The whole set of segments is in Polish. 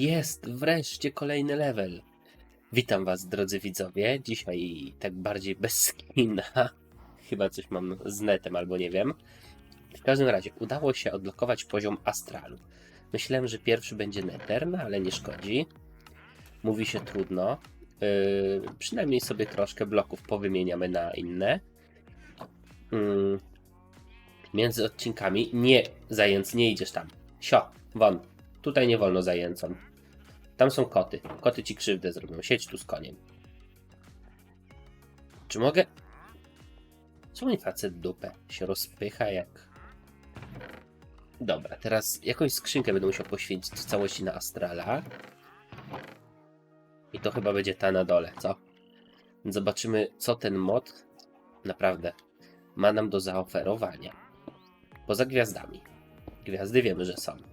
Jest wreszcie kolejny level. Witam was, drodzy widzowie. Dzisiaj tak bardziej bez skina. Chyba coś mam z netem, albo nie wiem. W każdym razie udało się odblokować poziom astralu. Myślałem, że pierwszy będzie nether, no ale nie szkodzi. Mówi się trudno. Yy, przynajmniej sobie troszkę bloków powymieniamy na inne. Yy, między odcinkami. Nie, zając, nie idziesz tam. Sio, won. Tutaj nie wolno zajęcom. Tam są koty. Koty ci krzywdę zrobią. Siedź tu z koniem. Czy mogę? Co mi facet dupę? Się rozpycha jak... Dobra, teraz jakąś skrzynkę będę musiał poświęcić w całości na Astrala. I to chyba będzie ta na dole, co? Zobaczymy, co ten mod naprawdę ma nam do zaoferowania. Poza gwiazdami. Gwiazdy wiemy, że są.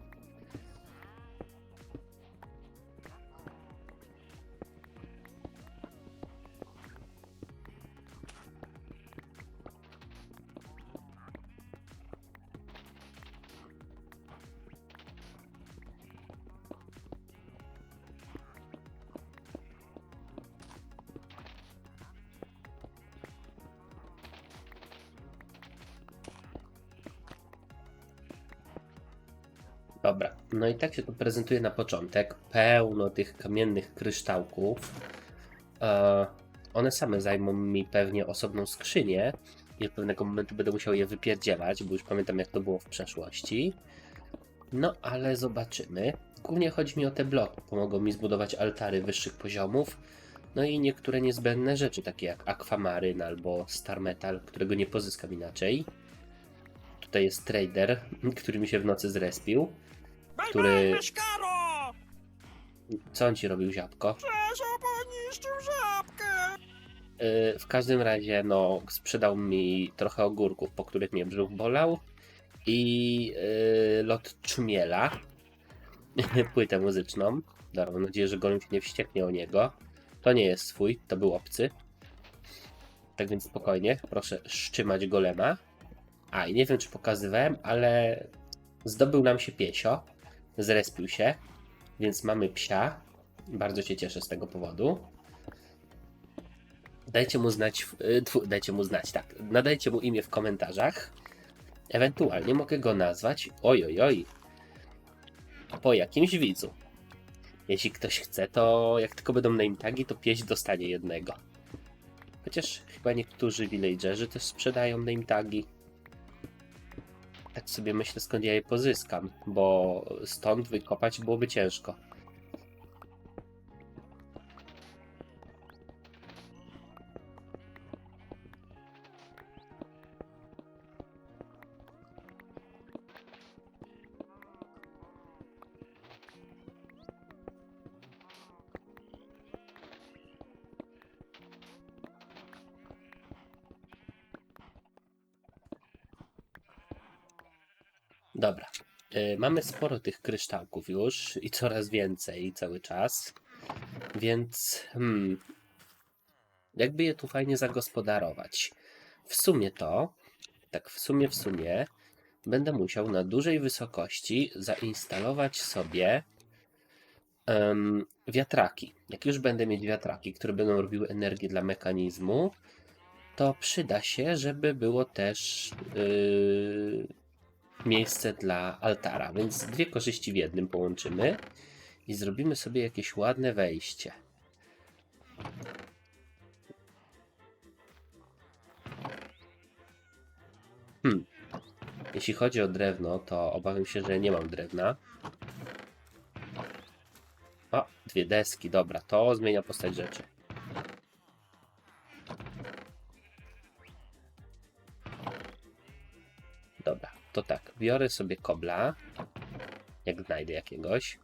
No i tak się to prezentuje na początek. Pełno tych kamiennych kryształków. E, one same zajmą mi pewnie osobną skrzynię i od pewnego momentu będę musiał je wypierdzielać, bo już pamiętam jak to było w przeszłości. No ale zobaczymy. Głównie chodzi mi o te bloki. Pomogą mi zbudować altary wyższych poziomów. No i niektóre niezbędne rzeczy, takie jak akwamaryn albo star metal, którego nie pozyskam inaczej. Tutaj jest trader, który mi się w nocy zrespił. Który-! Co on ci robił, ziapko? Czesio poniszczył żabkę! Yy, w każdym razie, no, sprzedał mi trochę ogórków, po których mnie brzuch bolał. I yy, lot czmiela. Płytę muzyczną. Dobra, mam nadzieję, że golem się nie wścieknie o niego. To nie jest swój, to był obcy. Tak więc spokojnie, proszę szczymać golema. A, i nie wiem, czy pokazywałem, ale zdobył nam się piesio. Zrespił się, więc mamy psia. Bardzo się cieszę z tego powodu. Dajcie mu znać, y, tfu, dajcie mu znać, tak. Nadajcie mu imię w komentarzach. Ewentualnie mogę go nazwać, oj, oj, oj, po jakimś widzu. Jeśli ktoś chce, to jak tylko będą name tagi, to pieść dostanie jednego. Chociaż chyba niektórzy villagerzy też sprzedają name tagi. Tak sobie myślę, skąd ja je pozyskam, bo stąd wykopać byłoby ciężko. Dobra. Y, Mamy sporo tych kryształków już i coraz więcej cały czas. Więc hmm, jakby je tu fajnie zagospodarować. W sumie to, tak w sumie w sumie, będę musiał na dużej wysokości zainstalować sobie em, wiatraki. Jak już będę mieć wiatraki, które będą robiły energię dla mechanizmu, to przyda się, żeby było też yy, miejsce dla altara, więc dwie korzyści w jednym połączymy i zrobimy sobie jakieś ładne wejście. Hmm. Jeśli chodzi o drewno, to obawiam się, że nie mam drewna. O, dwie deski, dobra, to zmienia postać rzeczy. To tak, biorę sobie kobla, jak znajdę jakiegoś.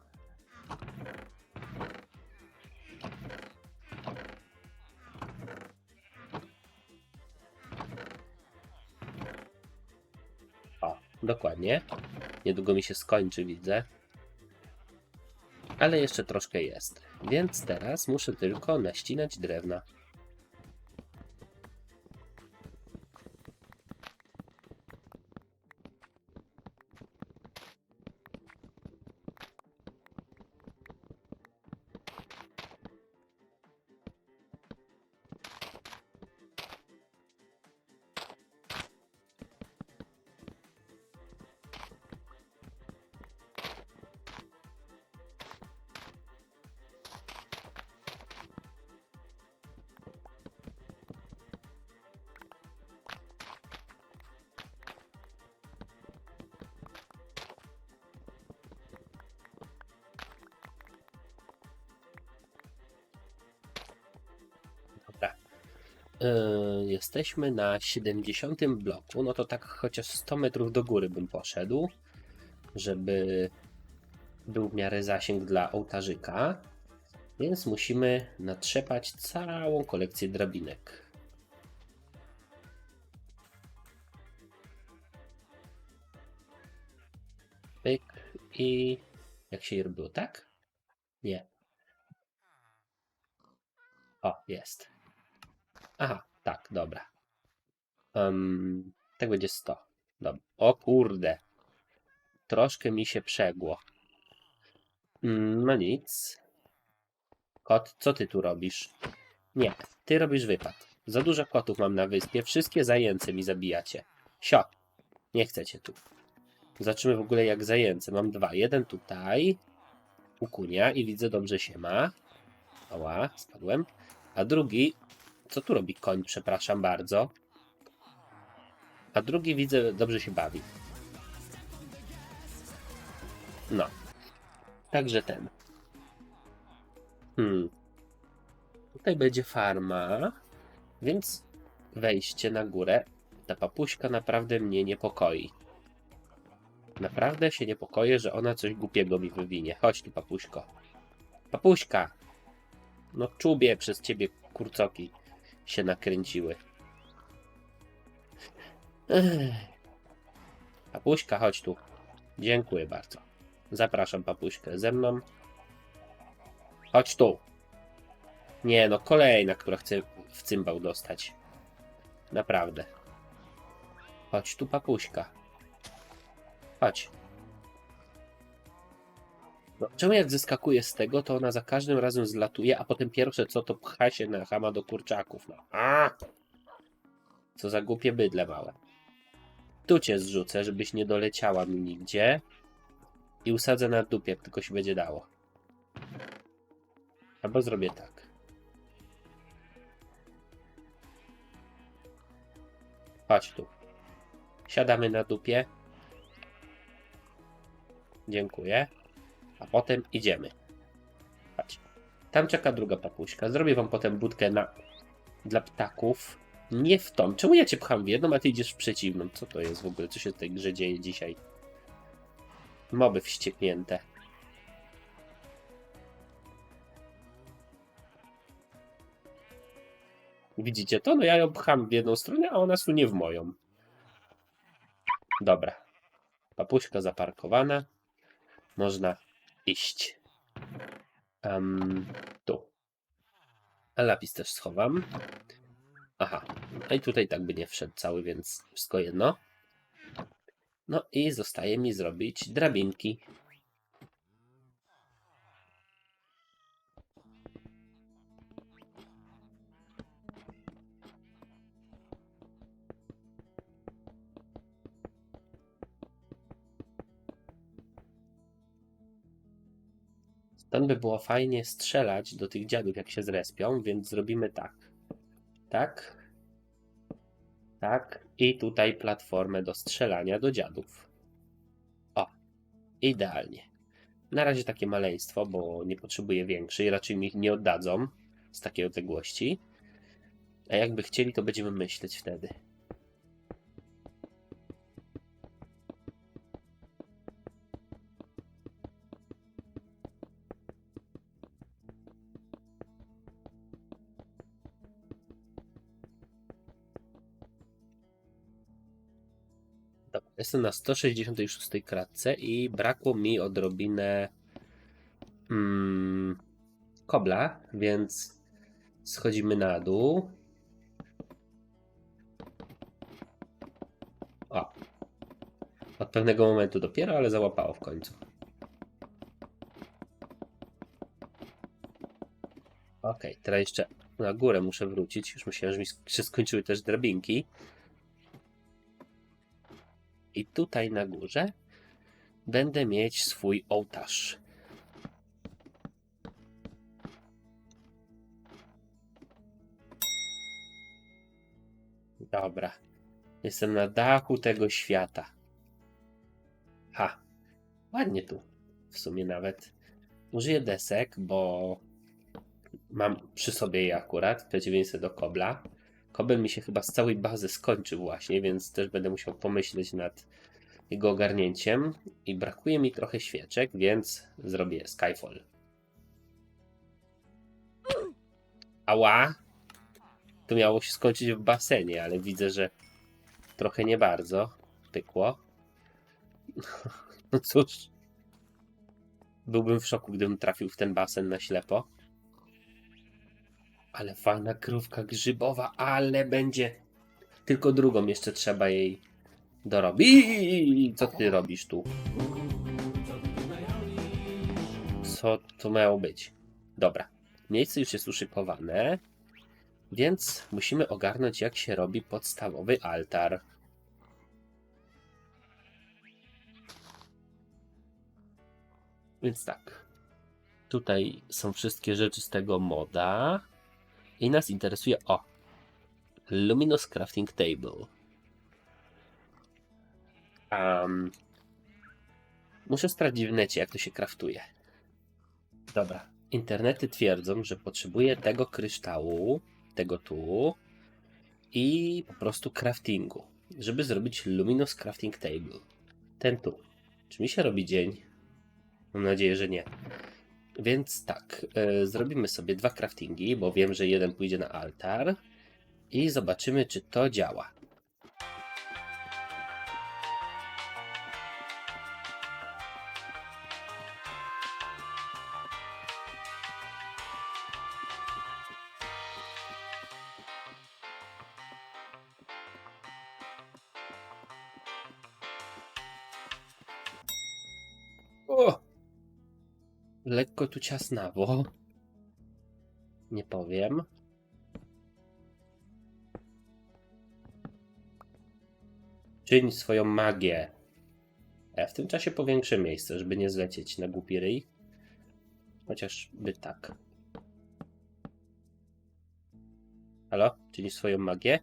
O, dokładnie. Niedługo mi się skończy, widzę. Ale jeszcze troszkę jest. Więc teraz muszę tylko naścinać drewna. Yy, jesteśmy na 70 bloku, no to tak chociaż 100 metrów do góry bym poszedł, żeby był w miarę zasięg dla ołtarzyka. Więc musimy natrzepać całą kolekcję drabinek. Pyk i jak się je robiło, tak? Nie. O, jest. Aha, tak, dobra. Um, tak będzie 100. Dobra. O kurde. Troszkę mi się przegło. Mm, No nic. Kot, co ty tu robisz? Nie, ty robisz wypad. Za dużo kotów mam na wyspie. Wszystkie zajęce mi zabijacie. Sio. Nie chcecie tu. Zobaczymy w ogóle jak zajęce. Mam dwa. Jeden tutaj. U kunia i widzę dobrze się ma. Ała, spadłem. A drugi. Co tu robi koń? Przepraszam bardzo. A drugi widzę dobrze się bawi. No. Także ten. Hmm. Tutaj będzie farma, więc wejście na górę. Ta papuśka naprawdę mnie niepokoi. Naprawdę się niepokoję, że ona coś głupiego mi wywinie. Chodź tu, papuśko. Papuśka! No czubie przez ciebie kurcoki się nakręciły. Papuśka, chodź tu. Dziękuję bardzo. Zapraszam papuśkę ze mną. Chodź tu. Nie no, kolejna, która chce w cymbał dostać. Naprawdę. Chodź tu, papuśka. Chodź. No, czemu jak zeskakuje z tego, to ona za każdym razem zlatuje, a potem pierwsze co to pcha się na chama do kurczaków. No. A! Co za głupie bydle małe. Tu cię zrzucę, żebyś nie doleciała mi nigdzie. I usadzę na dupie, jak tylko się będzie dało. Albo zrobię tak. Chodź tu. Siadamy na dupie. Dziękuję. A potem idziemy. Chodź. Tam czeka druga papuśka. Zrobię wam potem budkę na... dla ptaków. Nie w tą. Czemu ja cię pcham w jedną, a ty idziesz w przeciwną? Co to jest w ogóle? Co się w tej grze dzieje dzisiaj? Moby wścieknięte. Widzicie to? No ja ją pcham w jedną stronę, a ona sunie w moją. Dobra. Papuśka zaparkowana. Można iść. Em, tu. A lapis też schowam. Aha. No i tutaj tak by nie wszedł cały, więc wszystko jedno. No i zostaje mi zrobić drabinki. Stąd by było fajnie strzelać do tych dziadów, jak się zrespią, więc zrobimy tak. Tak. Tak. I tutaj platformę do strzelania do dziadów. O. Idealnie. Na razie takie maleństwo, bo nie potrzebuję większej. Raczej mi ich nie oddadzą z takiej odległości. A jakby chcieli, to będziemy myśleć wtedy. Jestem na 166 kratce i brakło mi odrobinę mm, kobla, więc schodzimy na dół. O. Od pewnego momentu dopiero, ale załapało w końcu. Ok, teraz jeszcze na górę muszę wrócić. Już myślałem, że mi się skończyły też drabinki. I tutaj na górze będę mieć swój ołtarz. Dobra. Jestem na dachu tego świata. Ha. Ładnie tu. W sumie nawet. Użyję desek, bo mam przy sobie je akurat, w przeciwieństwie do kobla. Kobel mi się chyba z całej bazy skończył właśnie, więc też będę musiał pomyśleć nad jego ogarnięciem. I brakuje mi trochę świeczek, więc zrobię Skyfall. Ała! To miało się skończyć w basenie, ale widzę, że trochę nie bardzo pykło. No cóż. Byłbym w szoku, gdybym trafił w ten basen na ślepo. Ale fajna krówka grzybowa, ale będzie. Tylko drugą jeszcze trzeba jej dorobić. Co ty robisz tu? Co to miało być? Dobra. Miejsce już jest uszykowane, więc musimy ogarnąć, jak się robi podstawowy altar. Więc tak. Tutaj są wszystkie rzeczy z tego moda. I nas interesuje o Luminous Crafting Table. Um, muszę sprawdzić w necie, jak to się kraftuje. Dobra. Internety twierdzą, że potrzebuję tego kryształu, tego tu i po prostu craftingu, żeby zrobić Luminous Crafting Table. Ten tu. Czy mi się robi dzień? Mam nadzieję, że nie. Więc tak, e, zrobimy sobie dwa craftingi, bo wiem, że jeden pójdzie na altar i zobaczymy, czy to działa. Lekko tu ciasnawo. Nie powiem. Czyń swoją magię. Ja w tym czasie powiększę miejsce, żeby nie zlecieć na głupi ryj. Chociażby tak. Halo? Czyń swoją magię?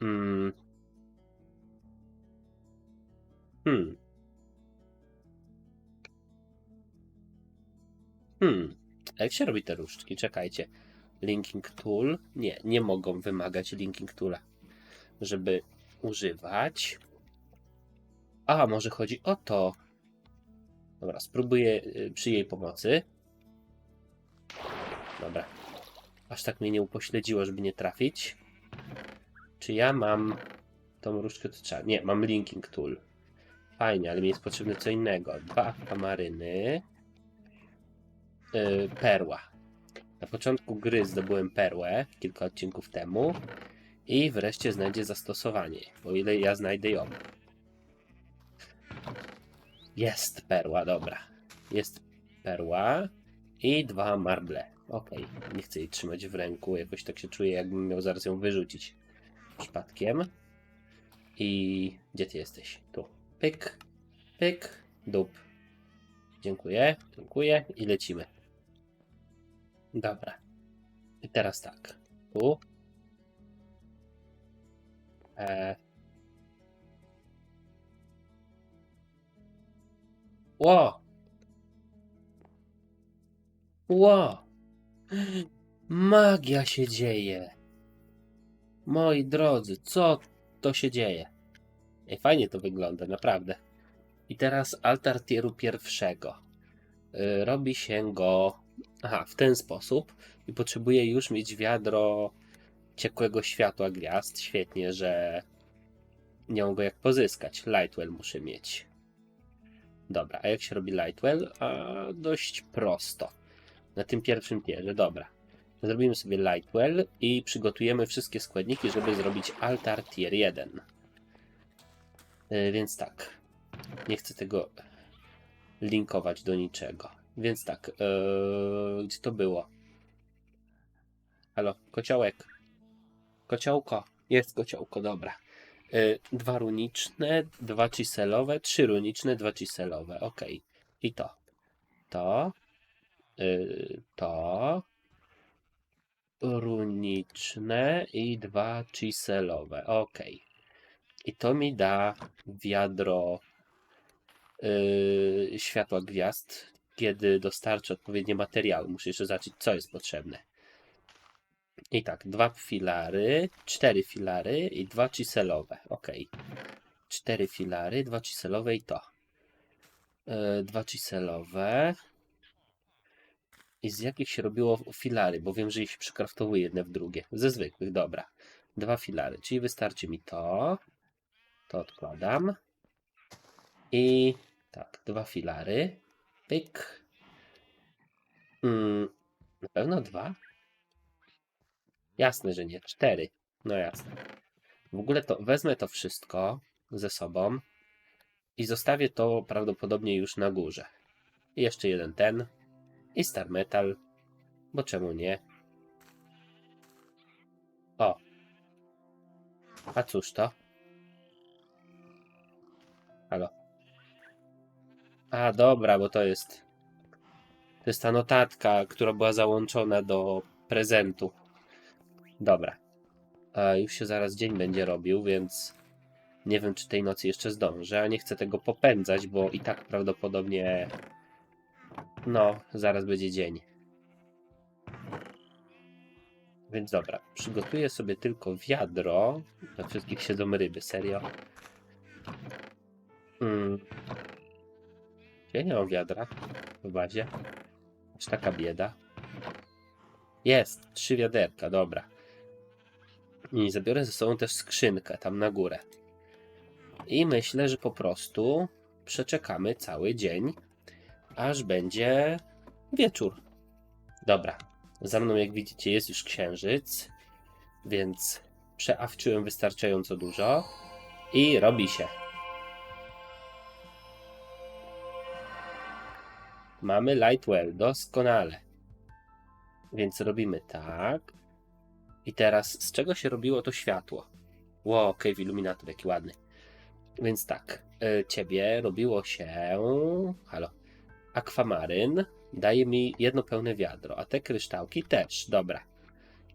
Hmm. Jak się robi te różdżki? Czekajcie. Linking tool? Nie, nie mogą wymagać linking toola, żeby używać. A, może chodzi o to. Dobra, spróbuję y, przy jej pomocy. Dobra. Aż tak mnie nie upośledziło, żeby nie trafić. Czy ja mam tą różdżkę? To trzeba. Nie, mam linking tool. Fajnie, ale mi jest potrzebne co innego. Dwa kamaryny. Yy, perła. Na początku gry zdobyłem perłę kilka odcinków temu i wreszcie znajdzie zastosowanie, o ile ja znajdę ją. Jest perła, dobra. Jest perła i dwa marble. Okej, nie chcę jej trzymać w ręku, jakoś tak się czuję, jakbym miał zaraz ją wyrzucić przypadkiem. I gdzie ty jesteś? Tu. Pyk, pyk, dup. Dziękuję, dziękuję i lecimy. Dobra. I teraz tak. Tu. E... Ło! Ło! Magia się dzieje. Moi drodzy, co to się dzieje? Ej, fajnie to wygląda, naprawdę. I teraz altar tieru pierwszego. Y, robi się go aha, w ten sposób i potrzebuję już mieć wiadro ciekłego światła gwiazd. Świetnie, że nie go jak pozyskać. Lightwell muszę mieć. Dobra, a jak się robi Lightwell? A, dość prosto. Na tym pierwszym tierze, dobra. Zrobimy sobie Lightwell i przygotujemy wszystkie składniki, żeby zrobić altar tier 1. Yy, więc tak. Nie chcę tego linkować do niczego. Więc tak. Yy, gdzie to było? Halo, kociołek. Kociołko. Jest kociołko, dobra. Yy, dwa runiczne, dwa ciselowe, trzy runiczne, dwa ciselowe. Ok. I to. To. Yy, to. Runiczne i dwa ciselowe. Ok. I to mi da wiadro yy, światła gwiazd, kiedy dostarczę odpowiednie materiały. Muszę jeszcze zobaczyć, co jest potrzebne. I tak, dwa filary, cztery filary i dwa ciselowe. Ok. Cztery filary, dwa ciselowe i to. E, dwa ciselowe. I z jakich się robiło filary, bo wiem, że je się przekraftowuje jedne w drugie. Ze zwykłych, dobra. Dwa filary, czyli wystarczy mi to. To odkładam. I tak, dwa filary. Pyk. Mm, na pewno dwa? Jasne, że nie. Cztery. No jasne. W ogóle to wezmę to wszystko ze sobą i zostawię to prawdopodobnie już na górze. I jeszcze jeden ten. I Star Metal. Bo czemu nie? O. A cóż to? Halo. A, dobra, bo to jest. To jest ta notatka, która była załączona do prezentu. Dobra. A już się zaraz dzień będzie robił, więc nie wiem, czy tej nocy jeszcze zdążę. A nie chcę tego popędzać, bo i tak prawdopodobnie. No, zaraz będzie dzień. Więc dobra, przygotuję sobie tylko wiadro. Na wszystkich siedzą ryby, serio. Mm. Nie mam wiadra w bazie. Aż taka bieda. Jest, trzy wiaderka, dobra. I zabiorę ze sobą też skrzynkę tam na górę. I myślę, że po prostu przeczekamy cały dzień, aż będzie wieczór. Dobra, za mną jak widzicie jest już księżyc, więc przeawczyłem wystarczająco dużo i robi się. Mamy Lightwell, doskonale. Więc robimy tak. I teraz z czego się robiło to światło? Wow, Cave jaki ładny. Więc tak, y, ciebie robiło się. Halo. Akwamaryn daje mi jedno pełne wiadro, a te kryształki też. Dobra.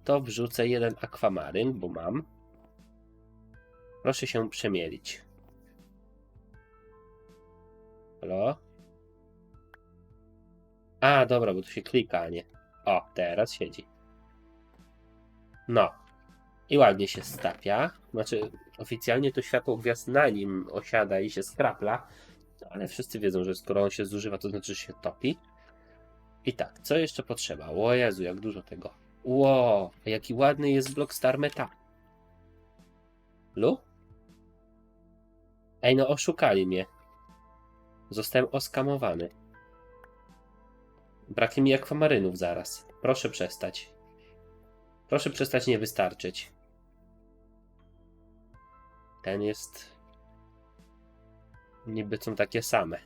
To wrzucę jeden akwamaryn, bo mam. Proszę się przemielić. Halo? A, dobra, bo tu się klika, a nie. O, teraz siedzi. No. I ładnie się stapia. Znaczy, oficjalnie to światło gwiazd na nim osiada i się skrapla. No, ale wszyscy wiedzą, że skoro on się zużywa, to znaczy, że się topi. I tak, co jeszcze potrzeba? O Jezu, jak dużo tego. Ło, jaki ładny jest blok Star Meta. Lu? Ej, no oszukali mnie. Zostałem oskamowany. Braknie mi akwamarynów zaraz. Proszę przestać. Proszę przestać nie wystarczyć. Ten jest. Niby są takie same.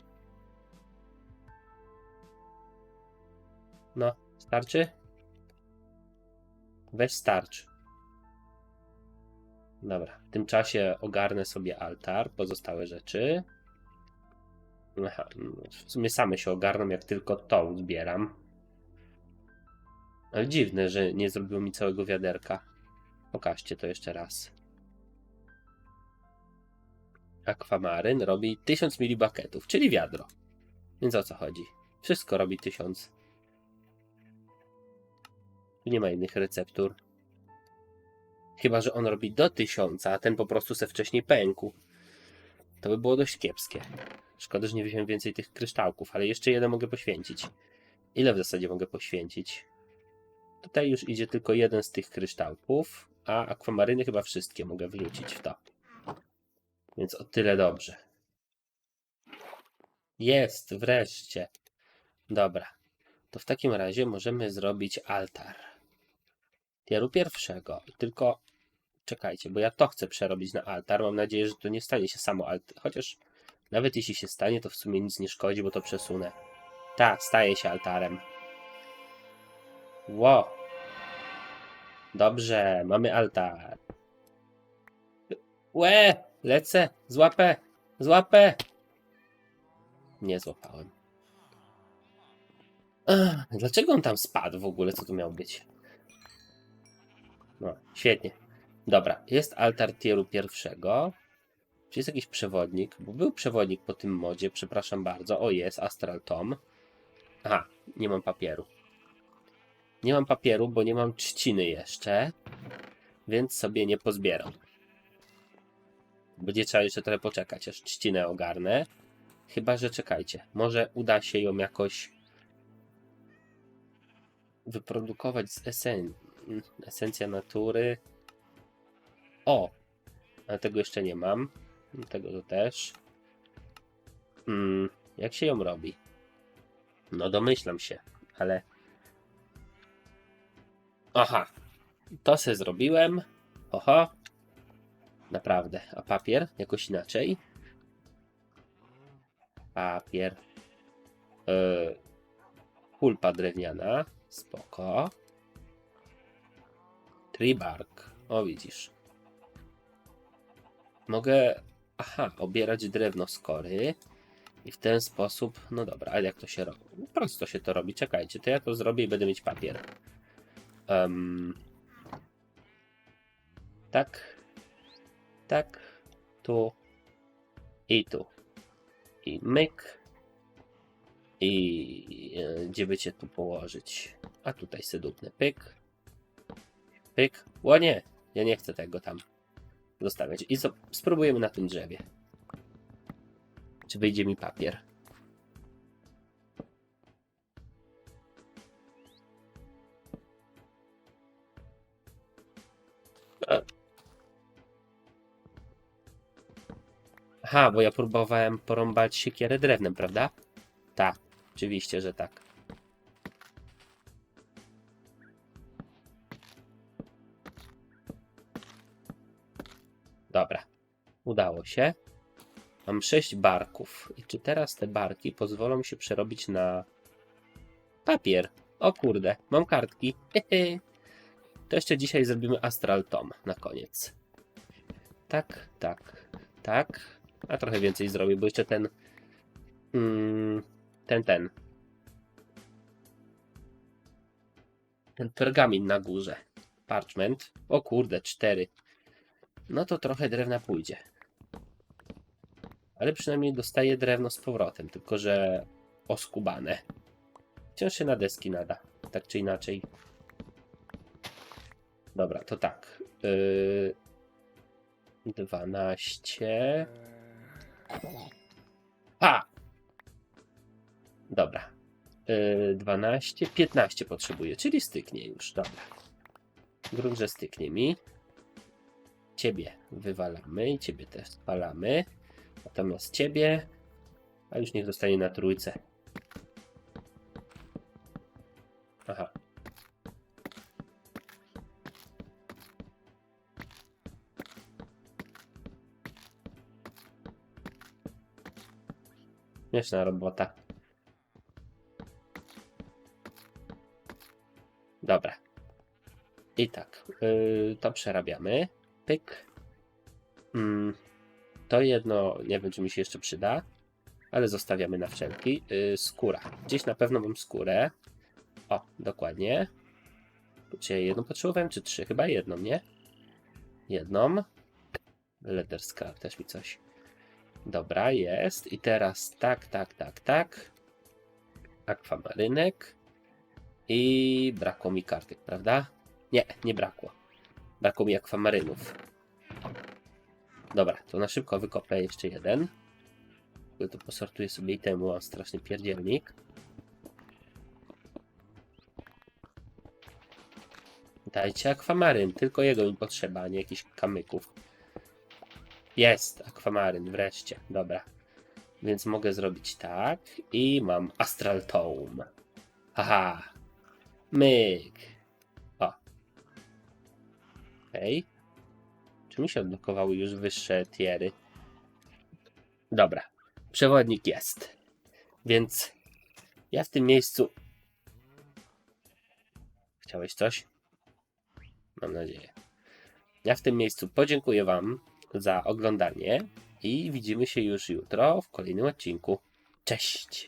No, starczy? Weź starcz. Dobra, w tym czasie ogarnę sobie altar, pozostałe rzeczy. W sumie same się ogarną, jak tylko to zbieram. Ale dziwne, że nie zrobiło mi całego wiaderka. Pokażcie to jeszcze raz. Akwamaryn robi 1000 milibaketów, czyli wiadro. Więc o co chodzi? Wszystko robi 1000. Tu nie ma innych receptur. Chyba, że on robi do 1000, a ten po prostu se wcześniej pękł. To by było dość kiepskie. Szkoda, że nie wziąłem więcej tych kryształków, ale jeszcze jeden mogę poświęcić. Ile w zasadzie mogę poświęcić? Tutaj już idzie tylko jeden z tych kryształków, a akwamaryny chyba wszystkie mogę wrzucić w to. Więc o tyle dobrze. Jest, wreszcie. Dobra. To w takim razie możemy zrobić altar. Tieru pierwszego. Tylko czekajcie, bo ja to chcę przerobić na altar. Mam nadzieję, że to nie stanie się samo altar. Chociaż nawet jeśli się stanie, to w sumie nic nie szkodzi, bo to przesunę. Tak, staje się altarem. Ło. Dobrze, mamy altar. Łe, lecę, złapę, złapę. Nie złapałem. Ach, dlaczego on tam spadł w ogóle? Co tu miał być? No, świetnie. Dobra, jest altar tieru pierwszego. Czy jest jakiś przewodnik? Bo był przewodnik po tym modzie, przepraszam bardzo. O, jest, Astral Tom. Aha, nie mam papieru. Nie mam papieru, bo nie mam trzciny jeszcze, więc sobie nie pozbieram. Będzie trzeba jeszcze trochę poczekać, aż trzcinę ogarnę. Chyba, że czekajcie. Może uda się ją jakoś wyprodukować z esen... esencja natury. O! Ale tego jeszcze nie mam. Tego to też. Hmm, jak się ją robi? No domyślam się, ale... Aha. To se zrobiłem. Oho. Naprawdę. A papier? Jakoś inaczej? Papier. Yy, pulpa drewniana. Spoko. Tree bark. O, widzisz. Mogę... Aha, obierać drewno z kory. I w ten sposób... No dobra, ale jak to się robi? Prosto się to robi. Czekajcie, to ja to zrobię i będę mieć papier. Em, tak. Tak. Tu. I tu. I myk. I e, gdzie by cię tu położyć? A tutaj se dupnę. Pyk. Pyk. O nie, ja nie chcę tego tam zostawiać. I co? Spróbujemy na tym drzewie. Czy wyjdzie mi papier? Aha, bo ja próbowałem porąbać siekierę drewnem, prawda? Tak, oczywiście, że tak. Mam sześć barków. I czy teraz te barki pozwolą się przerobić na papier? O kurde, mam kartki. To jeszcze dzisiaj zrobimy Astral Tom na koniec. Tak, tak, tak. A trochę więcej zrobię, bo jeszcze ten. Mm, ten, ten. Ten pergamin na górze. Parchment. O kurde, cztery. No to trochę drewna pójdzie. Ale przynajmniej dostaję drewno z powrotem, tylko że oskubane. Wciąż się na deski nada, tak czy inaczej. Dobra, to tak. Yy, 12. A! Dobra. Yy, 12, 15 potrzebuję, czyli styknie już. Dobra. Grunt, że styknie mi. Ciebie wywalamy i ciebie też spalamy. Natomiast ciebie. A już niech zostanie na trójce. Aha. Śmieszna robota. Dobra. I tak, yy, to przerabiamy. Pyk. Mm, to jedno, nie wiem czy mi się jeszcze przyda, ale zostawiamy na wszelki. Yy, skóra. Gdzieś na pewno mam skórę. O, dokładnie. Czy jedną potrzebowałem, czy trzy? Chyba jedną, nie? Jedną. Leather scrap też mi coś. Dobra, jest. I teraz tak, tak, tak, tak. Akwamarynek. I brakło mi kartek, prawda? Nie, nie brakło. Brakło mi akwamarynów. Dobra, to na szybko wykopę jeszcze jeden. Ja to posortuję sobie i temu, mam straszny pierdzielnik. Dajcie akwamaryn, tylko jego mi potrzeba, a nie jakichś kamyków. Jest, akwamaryn, wreszcie, dobra. Więc mogę zrobić tak i mam Astral Tome. Haha. Myk. O. Okej. Czy mi się odblokowały już wyższe tiery? Dobra. Przewodnik jest. Więc ja w tym miejscu. Chciałeś coś? Mam nadzieję. Ja w tym miejscu podziękuję Wam za oglądanie i widzimy się już jutro w kolejnym odcinku. Cześć!